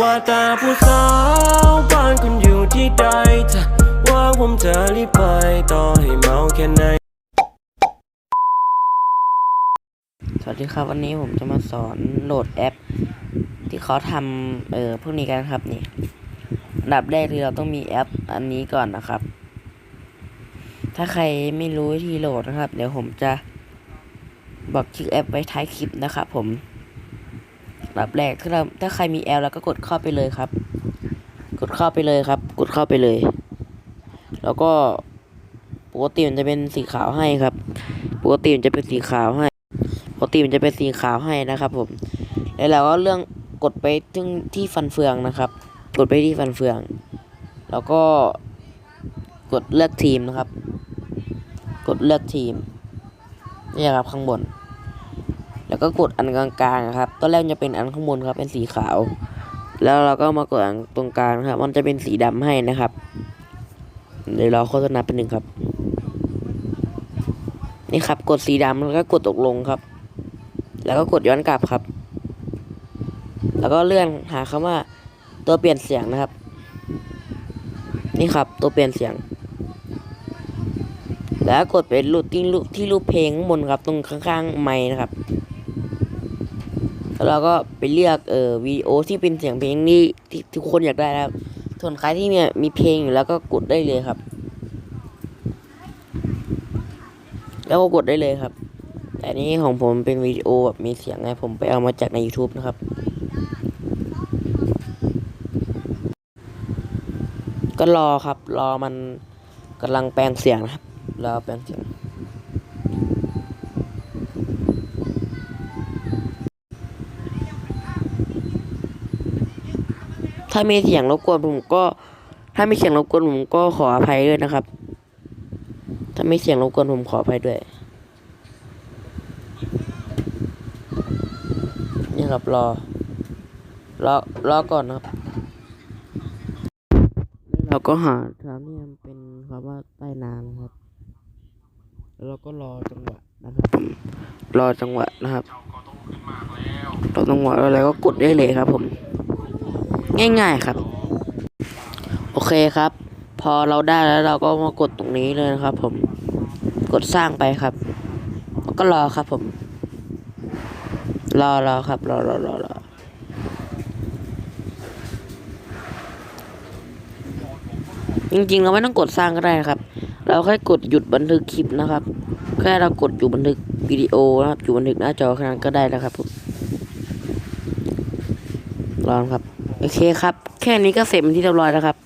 ว่าแต่ผู้สาวบ้านคุณอยู่ที่ใดถ้าว่าผมจะรีบไปต่อให้เมาแค่ไหน สวัสดีครับวันนี้ผมจะมาสอนโหลดแอป ที่เขาทำเอ่อพวกนี้กันครับนี่อันดับแรกที่เราต้องมีแอปอันนี้ก่อนนะครับ ถ้าใครไม่รู้วิธีโหลดนะครับ เดี๋ยวผมจะบอกชื่อแอปไว้ท้ายคลิปนะครับผม ดับแรกถ้าเราถ้าใครมีแอปแล้วก็กดเข้าไปเลยครับ กดเข้าไปเลยครับ กดเข้าไปเลย แล้วก็ปกติมันจะเป็นสีขาวให้ครับปกติมันจะเป็นสีขาวให้ปกติมันจะเป็นสีขาวให้นะครับ ผม แล้วเราก็เรื่องกดไปที่ที่ฟันเฟืองนะครับ กดไปที่ฟันเฟือง แล้วก็กดเลือกทีมนะครับ กดเลือกทีมนี่ครับข้างบน แล้วก็กดอันกลางๆครับตอนแรกจะเป็นอันข้างบนครับเป็นสีขาว แล้วเราก็มากดอันตรงกลางครับ มันจะเป็นสีดำให้นะครับเดี๋ยวเราโฆษณาเป็นหนึ่งครับ นี่ครับ กดสีดำแล้วก็กดตกลงครับ แล้วก็กดย้อนกลับครับ แล้วก็เลื่อนหาคำว่า ตัวเปลี่ยนเสียงนะครับ นี่ครับ ตัวเปลี่ยนเสียง แล้วกดไปรูปที่รูปที่รูปเพลงข้างบนครับ ตรงข้างๆไม้นะครับ แล้วเราก็ไปเลือกเอ่อวิดีโอที่เป็นเสียงเพลงนี่ที่ทุกคนอยากได้นะครับ ส่วนใครที่เนี่ยมีเพลงอยู่แล้วก็กดได้เลยครับ แล้วก็กดได้เลยครับ แต่นนี้ของผมเป็นวิดีโอแบบมีเสียงไงผมไปเอามาจากใน YouTube นะครับ ก็รอครับรอมันกำลังแปลงเสียงนะครับรอแปลงเสียง ถ้ามีเสียงรบกวนผมก็ ถ้ามีเสียงรบกวนผมก็ขออภัยด้วยนะครับ ถ้ามีเสียงรบกวนผมขออภัยด้วย นี่ครับรอ รอ รอก่อนนะครับแล้วเราก็หาทางที่มันเป็นคำว่าใต้น้ำนะครับ แล้วเราก็รอจังหวะนะครับผมรอจังหวะนะครับรอจังหวะแล้วเราก็กดได้เลยครับผม ง่ายๆครับ โอเคครับ พอเราได้แล้วเราก็มากดตรงนี้เลยนะครับ ผมกดสร้างไปครับก็รอครับผม รอรอครับ รอรอรอรอจริงๆ เราไม่ต้องกดสร้างก็ได้นะครับ เราแค่กดหยุดบันทึกคลิปนะครับ แค่เรากดอยู่บันทึกวิดีโอนะครับ อยู่บันทึกหน้าจอแค่นั้นก็ได้แล้วครับผมรอครับ โอเคครับ แค่นี้ก็เสร็จเป็นที่เรียบร้อยแล้วครับ